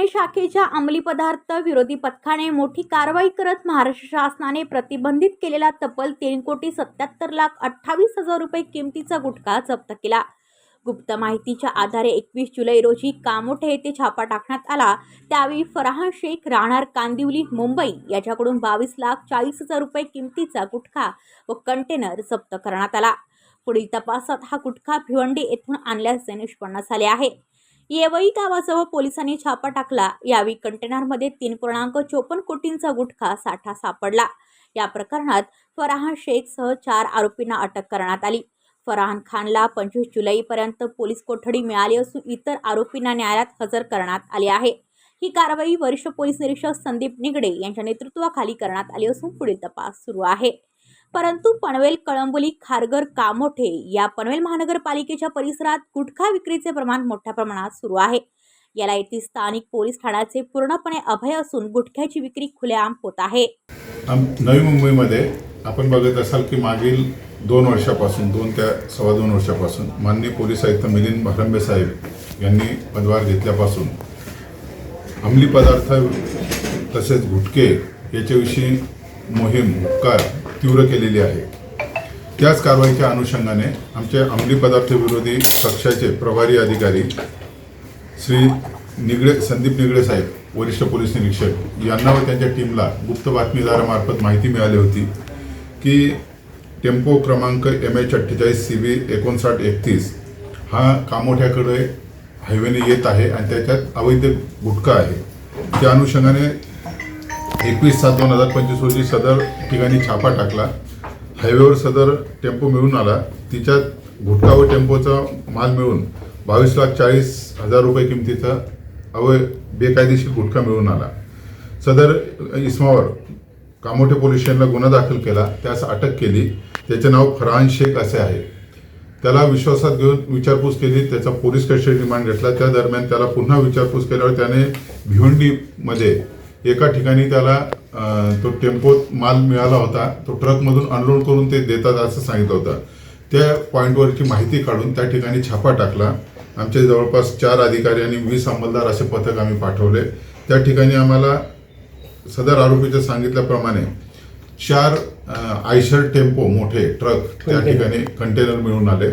गुन्हे शाखेच्या अंमली पदार्थ विरोधी पथकाने मोठी कारवाई करत महाराष्ट्र शासनाने प्रतिबंधित केलेला तब्बल तीन कोटी सत्याहत्तर लाख अठ्ठावीस हजार रुपये किमतीचा गुटखा जप्त केला. गुप्त माहितीच्या आधारे एकवीस जुलै रोजी कामोठे येथे छापा टाकण्यात आला. त्यावेळी फराहान शेख राहणार कांदिवली मुंबई याच्याकडून बावीस लाख चाळीस हजार रुपये किमतीचा गुटखा व कंटेनर जप्त करण्यात आला. पुढील तपासात हा गुटखा भिवंडी येथून आणल्याचे निष्पन्न झाले आहे. येवई गावाजवळ पोलिसांनी छापा टाकला. यावेळी कंटेनरमध्ये तीन पूर्णांक चोपन्न कोटींचा गुटखा साठा सापडला. या प्रकरणात फराहान शेखसह चार आरोपींना अटक करण्यात आली. फरहान खानला पंचवीस जुलैपर्यंत पोलीस कोठडी मिळाली असून इतर आरोपींना न्यायालयात हजर करण्यात आले आहे. ही कारवाई वरिष्ठ पोलीस निरीक्षक संदीप निगडे यांच्या नेतृत्वाखाली करण्यात आली असून पुढील तपास सुरू आहे. परंतु पनवेल कळंबोली खारघर कामोठे या पनवेल महानगरपालिकेच्या परिसरात गुटखा विक्रीचे प्रमाण मोठ्या प्रमाणात सुरू आहे. याला येथील स्थानिक पोलीस ठाण्याचे पूर्णपणे अभय असून गुटख्याची विक्री खुलेआम होत आहे. नवी मुंबईमध्ये आपण बघत असाल की मागील दोन वर्षापासून दोन ते सव्वा दोन वर्षापासून माननीय पोलीस आयुक्त मिलिंद भारंबे साहेब यांनी पदभार घेतल्यापासून अंमली पदार्थ तसेच गुटके याच्याविषयी मोहीम उपकार तीव्र केलेली आहे. त्याच कारवाईच्या अनुषंगाने आमचे अंमली पदार्थ विरोधी कक्षाचे प्रभारी अधिकारी श्री निगडे संदीप निगडे साहेब वरिष्ठ पोलीस निरीक्षक यांना व त्यांच्या टीमला गुप्त बातमीदारामार्फत माहिती मिळाली होती की टेम्पो क्रमांक एम एच अठ्ठेचाळीस सी बी एकोणसाठ एकतीस हा कामोठ्याकडे हायवेने येत आहे आणि त्याच्यात अवैध गुटखा आहे. त्या अनुषंगाने एकवीस सात दोन हजार पंचवीस रोजी सदर ठिकाणी छापा टाकला. हायवेवर सदर टेम्पो मिळून आला. तिच्यात गुटखा व टेम्पोचा माल मिळून बावीस लाख चाळीस हजार रुपये किमतीचा अवय बेकायदेशीर गुटखा मिळून आला. सदर इस्मावर कामोठे पोलीस स्टेशनला गुन्हा दाखल केला. त्यास अटक केली. त्याचे नाव फरहान शेख असे आहे. त्याला विश्वासात घेऊन विचारपूस केली. त्याचा पोलीस कस्टडी रिमांड घेतला. त्या दरम्यान त्याला पुन्हा विचारपूस केल्यावर त्याने भिवंडीमध्ये एका ठिकाणी त्याला तो टेम्पोत माल मिळाला होता. तो ट्रकमधून अनलोड करून ते देतात असं सांगितलं होतं. त्या पॉईंटवरची माहिती काढून त्या ठिकाणी छापा टाकला. आमचे जवळपास चार अधिकारी आणि वीस अंमलदार असे पथक आम्ही पाठवले. त्या ठिकाणी आम्हाला सदर आरोपीच्या सांगितल्याप्रमाणे चार आयशर टेम्पो मोठे ट्रक त्या ठिकाणी कंटेनर मिळून आले.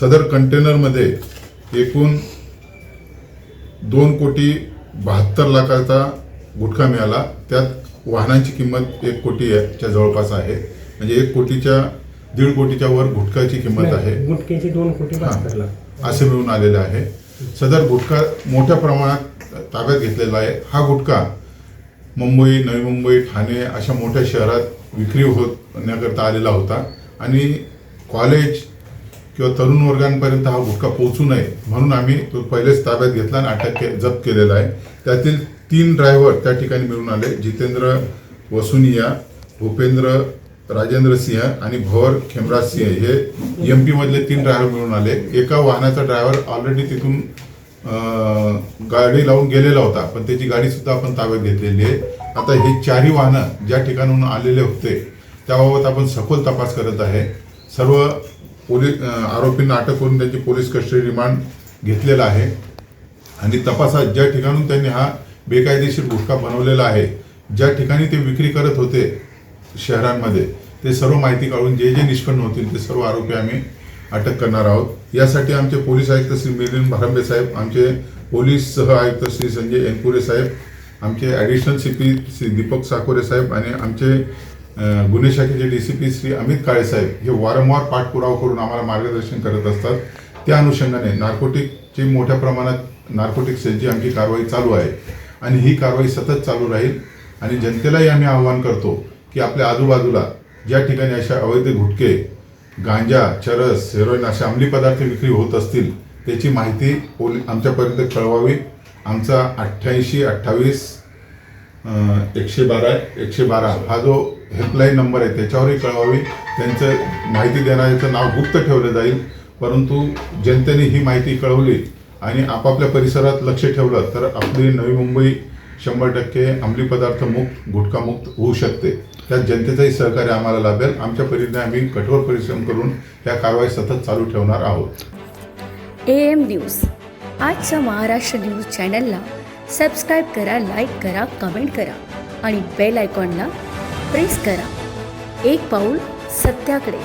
सदर कंटेनरमध्ये एकूण दोन कोटी बहात्तर लाखाचा गुटखा मिळाला. त्यात वाहनांची किंमत एक कोटीच्या जवळपास आहे. म्हणजे एक कोटीच्या दीड कोटीच्या वर गुटखाची किंमत आहे. गुटख्याचे दोन कोटी असे मिळून आलेले आहे. सदर गुटखा मोठ्या प्रमाणात ताब्यात घेतलेला आहे. हा गुटखा मुंबई नवी मुंबई ठाणे अशा मोठ्या शहरात विक्री होण्याकरता आलेला होता. आणि कॉलेज किंवा तरुण वर्गांपर्यंत हा गुटखा पोहोचू नये म्हणून आम्ही तो पहिलेच ताब्यात घेतला आणि अटक के जप्त केलेला आहे. त्यातील तीन ड्रायव्हर त्या ठिकाणी मिळून आले. जितेंद्र वसुनिया भूपेंद्र राजेंद्र सिंह आणि भवर खेमराज सिंह. हे एम मधले तीन ड्रायव्हर मिळून आले. एका वाहनाचा ड्रायव्हर ऑलरेडी तिथून गाडी लावून गेलेला होता पण त्याची गाडी सुद्धा आपण ताब्यात घेतलेली आहे. आता हे चारही वाहनं ज्या ठिकाणाहून आलेले होते त्याबाबत आपण सखोल तपास करत आहे. सर्व पोलीस आरोपींना अटक करून त्यांची पोलीस कस्टडी रिमांड घेतलेला आहे. आणि तपासात ज्या ठिकाणून त्यांनी हा बेकायदेशीर गुटखा बनवलेला आहे. ज्या ठिकाणी ते विक्री करत होते शहरांमध्ये ते सर्व माहिती काढून जे जे निष्पन्न होतील ते सर्व आरोपी आम्ही अटक करणार आहोत. यासाठी आमचे पोलीस आयुक्त श्री मिलिंद भारंबे साहेब आमचे पोलीस सह आयुक्त श्री संजय एनपुरे साहेब आमचे additional C P Shri Deepak Sakore saheb आणि आमचे गुन्हे शाखेचे D C P Shri Amit Kale saheb हे वारंवार पाठपुरावा करून आम्हाला मार्गदर्शन करत असतात. त्या अनुषंगाने नार्कोटिकची मोठ्या प्रमाणात नार्कोटिक सेलची आमची कारवाई चालू आहे. आणि ही कारवाई सतत चालू राहील. आणि जनतेलाही आम्ही आव्हान करतो की आपल्या आजूबाजूला ज्या ठिकाणी अशा अवैध गुटखे गांजा चरस हेरोईन असे अंमली पदार्थ विक्री होत असतील त्याची माहिती पोली आमच्यापर्यंत कळवावी. आमचा अठ्ठ्याऐंशी अठ्ठावीस एकशे बारा एकशे बारा हा जो हेल्पलाईन नंबर आहे त्याच्यावरही कळवावी. त्यांचं माहिती देणाऱ्याचं नाव गुप्त ठेवलं जाईल. परंतु जनतेने ही माहिती कळवली आणि आपापल्या परिसरात लक्ष ठेवलं तर आपली नवी मुंबई शंभर टक्के अंमली पदार्थ मुक्त गुटखा मुक्त होऊ शकते. त्यात जनतेचंही सहकार्य आम्हाला लाभेल. आमच्या परीने आम्ही कठोर परिश्रम करून या कारवाई सतत चालू ठेवणार आहोत. A M news. आजच्या महाराष्ट्र न्यूज चॅनलला सबस्क्राईब करा लाईक करा कमेंट करा आणि बेल आयकॉनला प्रेस करा. एक पाऊल सत्याकडे.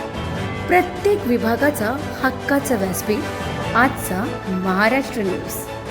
प्रत्येक विभागाचा हक्काचा व्यासपीठ आजचा महाराष्ट्र न्यूज.